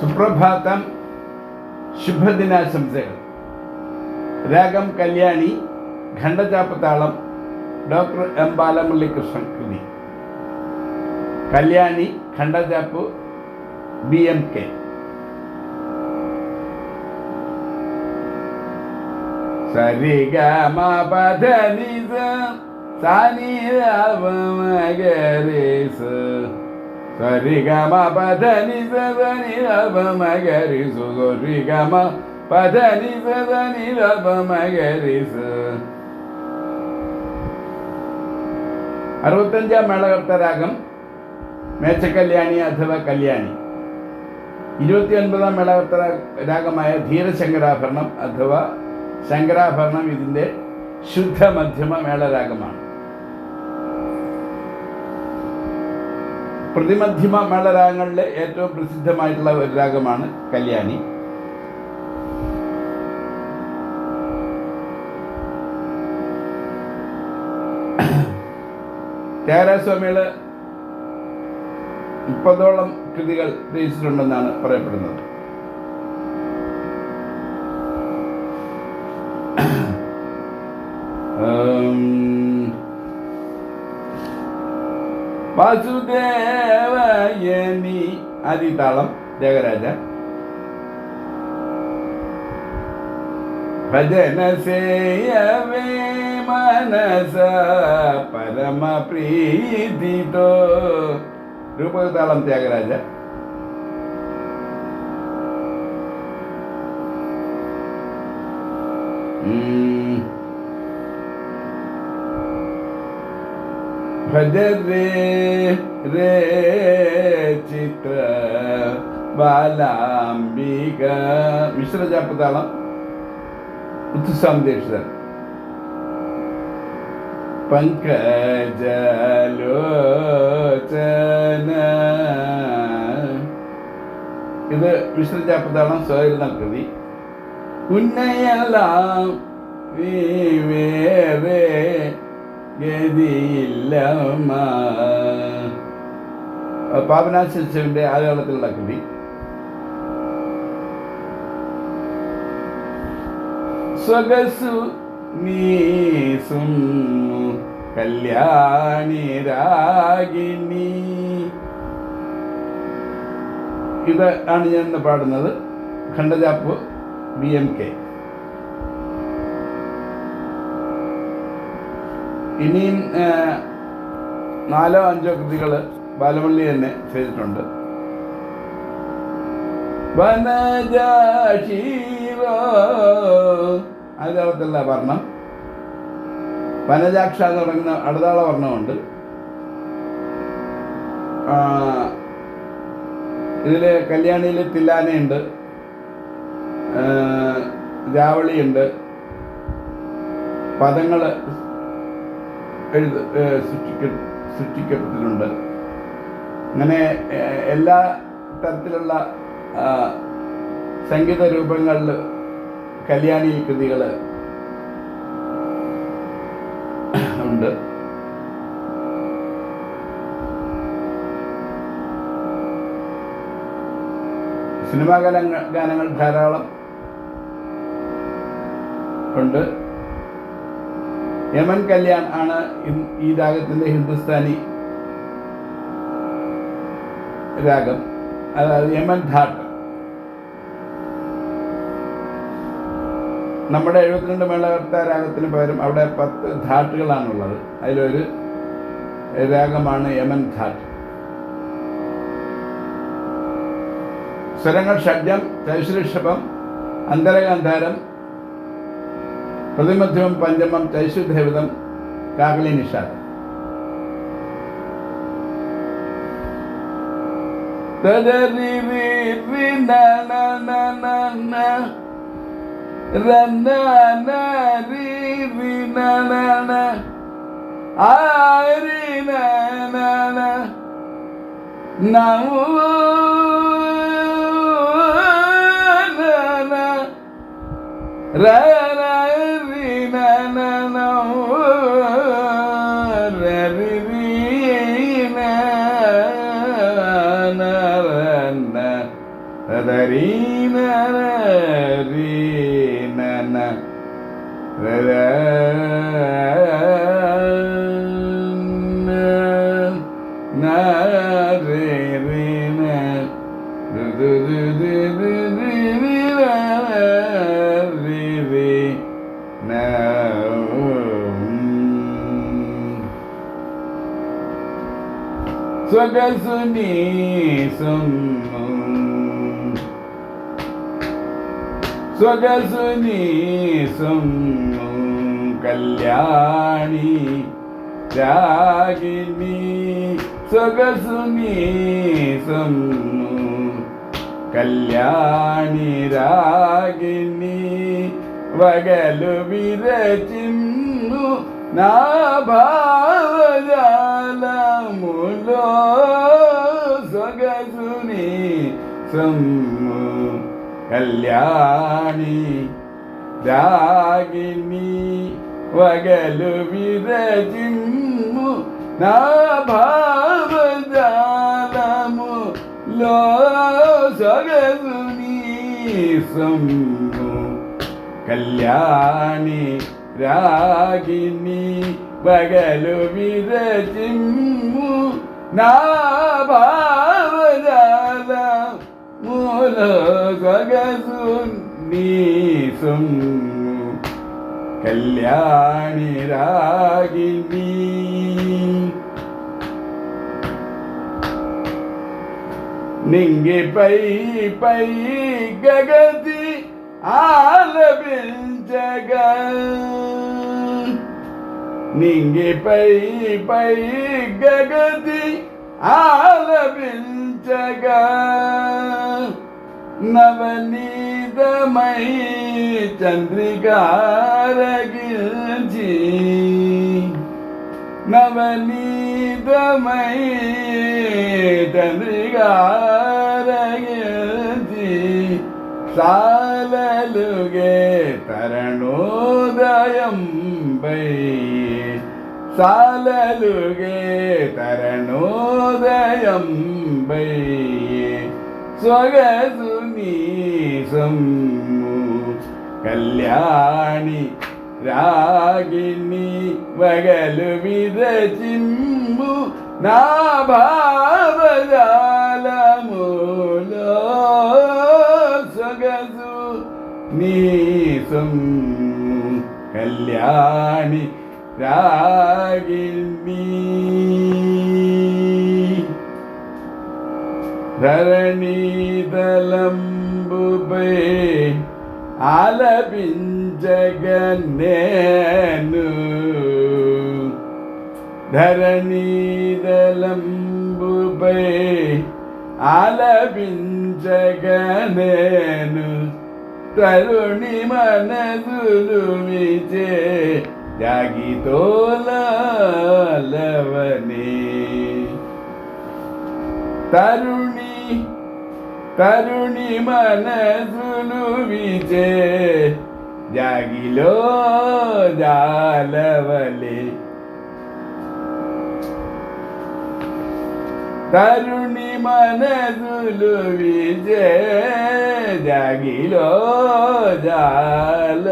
സുപ്രഭാതം ശുഭദിനാശംസകൾ രാഗം കല്യാണി ഖണ്ഡചാപ്പത്താളം ഡോക്ടർ എം ബാലമുരളികൃഷ്ണൻ കൃതി കല്യാണി ഖണ്ഡചാപ്പ് ബി എം കെ സരി ഗ മ പധ നി സ നി സ സ നി ര പ മ ഗ രി സ അറുപത്തഞ്ചാം മേളകർത്തരാഗം മേച്ചക്കല്യാണി അഥവാ കല്യാണി. ഇരുപത്തിയൊൻപതാം മേളകർത്ത രാഗമായ ധീരശങ്കരാഭരണം അഥവാ ശങ്കരാഭരണം ഇതിന്റെ ശുദ്ധ മധ്യമ മേളരാഗമാണ്. പ്രതിമധ്യമ മേളരാഗങ്ങളിലെ ഏറ്റവും പ്രസിദ്ധമായിട്ടുള്ള ഒരു രാഗമാണ് കല്യാണി. ത്യാഗരാജസ്വാമികൾ മുപ്പതോളം കൃതികൾ രചിച്ചിട്ടുണ്ടെന്നാണ് പറയപ്പെടുന്നത്. vasudeva yeni adi talam jagaraja bhajana seyave manasa parama prithito rupa talam jagaraja hmm. ഭജ രേ രേ ചിത്ര ബാലാംബിക മിശ്രജാപ്പതാളം മുത്തുസ്വാമി പങ്കജലോചന ഇത് മിശ്രജാപ്പതാളം സ്വയം കൃതി ഉന്നയലാം വേറെ ഗതിയില്ലമ്മ പാപനാശിന്റെ ആദ്യകാലത്തിലുള്ള കൃതി സ്വഗസു നീസും കല്യാണി രാഗിണി ഇത് ആണ് ഞാൻ പാടുന്നത്. ഖണ്ഡജാപ്പ് ബി എം കെ ഇനിയും നാലോ അഞ്ചോ കൃതികൾ ബാലമള്ളി തന്നെ ചെയ്തിട്ടുണ്ട്. അതിലുള്ള വർണം. വനജാക്ഷ എന്ന് പറയുന്ന അടുതാള വർണമുണ്ട്. ആ, ഇതിൽ കല്യാണിയിൽ തില്ലാനയുണ്ട്. രാവളിയുണ്ട്. പദങ്ങൾ എഴുത സൃഷ്ടിക്ക സൃഷ്ടിക്കപ്പെട്ടിട്ടുണ്ട്. അങ്ങനെ എല്ലാ തരത്തിലുള്ള സംഗീത രൂപങ്ങളിൽ കല്യാണി കൃതികൾ ഉണ്ട്. സിനിമാ ഗാനങ്ങൾ ഗാനങ്ങൾ ധാരാളം ഉണ്ട്. യമൻ കല്യാൺ ആണ് ഈ രാഗത്തിന്റെ ഹിന്ദുസ്ഥാനി രാഗം. അതായത് യമൻ ധാട്ട്. നമ്മുടെ എഴുപത്തിരണ്ട് മേളകർത്ത രാഗത്തിന് പകരം അവിടെ പത്ത് ധാട്ടുകളാണുള്ളത്. അതിലൊരു രാഗമാണ് യമൻ ധാട്ട്. സ്വരങ്ങൾ ഷഡ്ജം ചൈശ്രീഷഭം അന്തരഗാന്ധാരം പ്രതിമധ്യമം പഞ്ചമം ചൈശുദേവിതം കാകലി നിഷാദം തദരി രി ರೀನ ರೀನ Sogasuni, some. ര സരീന റീന സ്വഗസുനി സമ്മു സ്വഗസുനി സമ്മു കല്യാണി രാഗിണി സ്വഗസുനി സമ്മു కళ్యాణి రాగిణి వగలు విరచిన్ను నా భావజాలములో సొగసుని సొమ్ము కళ్యాణి దాగిని వగలు విరజిమ్ము నా భావజాలము లో సగదు సమ్ము కళ్యాణి రాగిని వగలు విరజిమ్ము నా భావజా മൂലഗസുന്നീസും കല്യാണി രാഗിണി നിങ്ങി പൈ പൈ ഗഗതി ആലപിഞ്ചകൾ నింగి పై పై గగతి ఆలపించగా நவநீதமை சந்திரிகாரகில்ஜி நவநீதமை சந்திரிகாரகில்ஜி சாலலுகே தரணோதயம்பை சாலலுகே தரணோதயம்பை ஸ்வகசு കല്യാണി രാഗിണി വകലു വിരചിമ്പു നാഭാവജാലമൂലോ സഗസു നീസം കല്യാണി രാഗിണി. ധരണീതലം కృపై ఆలపించగనేను ధరణీదలంబుపై ఆలపించగనేను తరుణి మనదులు మిచే జాగితోలవని తరుణి తరుణి మనసులు విచే జాగిలో జాలవలే తరుణి మనసులు విజే జాగిలో జాలవలే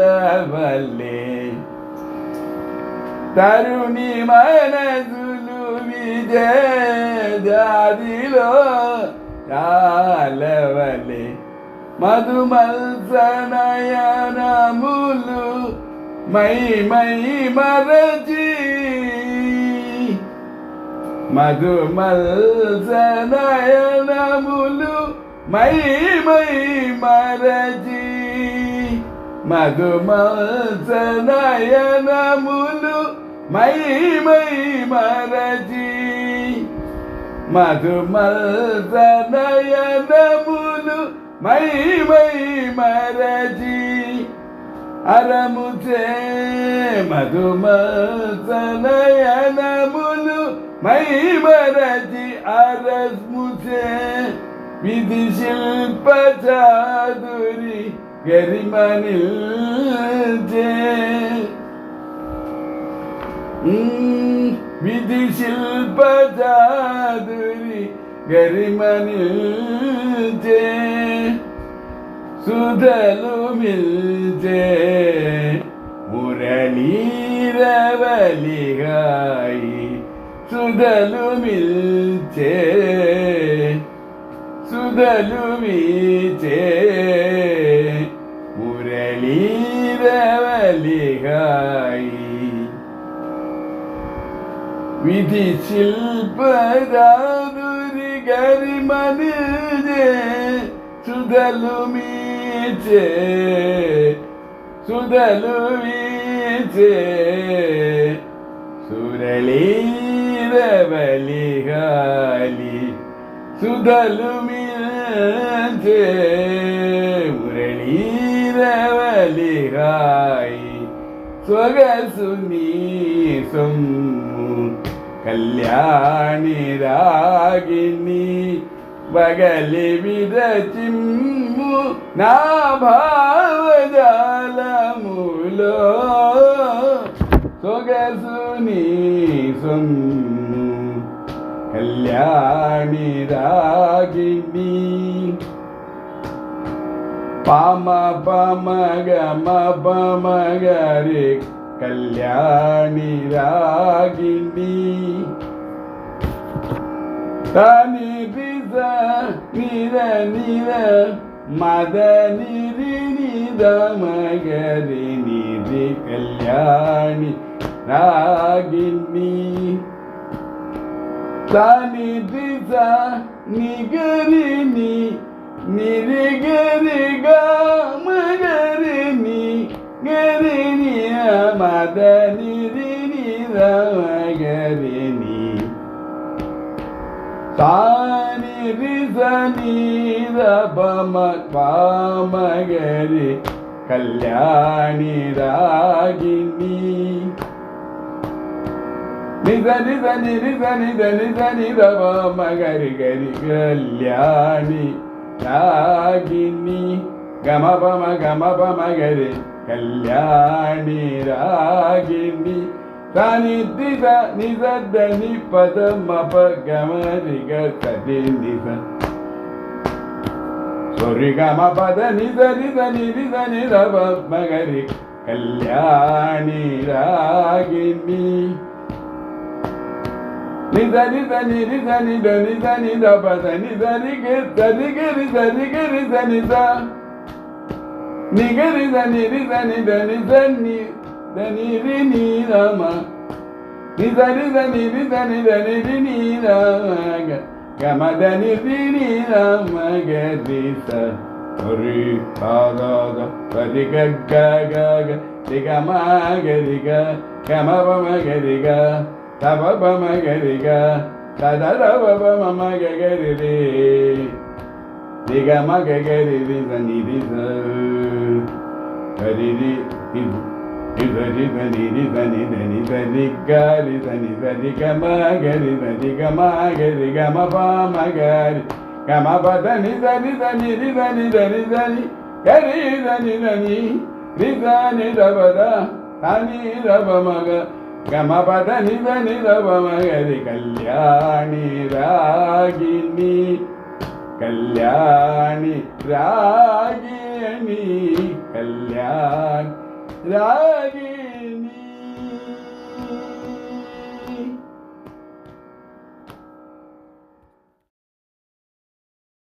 తరుణి మనసులు విజే జాదిలో చాలవలే మధుమల్సనయనములు మై మై మరచి. మధుమల్సనయనములు మై మై మరచి. మధుమల్సనయనములు మై మై మరచి. మధుమల్సనయనములు మై మై మరజి అరము చే మధుమల్సనయనములు మై మరజి అరస్ము చే విధి శిల్ప చాదురి గరిమనిల్ చే Mm. വിധി ശില്പജാതുരി ഗരിമനിൽ ജേ സുതലുമിൽ ജേ മുരളീരവലിഹായി സുതലുമിൽ ജേ സുതലുമീച്ചേ മുരളീരവലികായി വിധി ശില്പരാതുരി ഗരിമനിജേ സുധലുമീച്ചേ സുധലുമീച്ചേ സുരളീരവലിഹാലി സുധലുമീച്ചേ മുരളീരവലിഹായി സ്വഗസുനീ സൊമ്മു கல்யாணி ராகினி பகலி விரச்சிம்மு నా భావజాలములో. సొగసుని సొమ్ము కళ్యాణి రాగిణి. పామ పమ గమ పమ గరి కళ్యాణి రాగిణి తని రిజ నిర నిర మదని నిరి నిద కళ్యాణి రాగిణి తని రిజ నిగరిని నిరిగరిగా மதனிதிரிதமகரிணி தானிரி சனீத பம பாமகரி கல்யாணி ராகினி நித நித நித நித நித நித மகரி கரி கல்யாணி ராகினி கமபம கமபமகரி கல்யாணி ராகிணி சனிதித நிசதனி பதமப கமரிக சதி நிச சொரிகம பத நித நித நித நித மகரி கல்யாணி ராகிணி నిదని దని నిదని దని దని దపదని దరిగి దరిగి దరిగి దనిద நிகரி தனி தனி தனி தனி தனி நீரம நிதரி தனி தனி தனி நீரமக கமதனி நீரம கதிச ஒரு பாதாத பதிகக திகமகரிக கமபமகரிக தபபமகரிக ததரபமகரிரே దిగమ గగరి నిధి సరిది నిధరి ధనిరి ధని ధని ధరి గారి ధని ధరి గమ గరి ధని గమ గరి గమ పామ గారి గమ పదని ధని ధని రి ధని ధని ధని గరి ధని ధని రి ధని రబద ధని రబ మగ గమ పదని ధని రబ మగరి కళ్యాణి రాగిణి കല്യാണി രാഗിണി കല്യാണി രാഗിണി.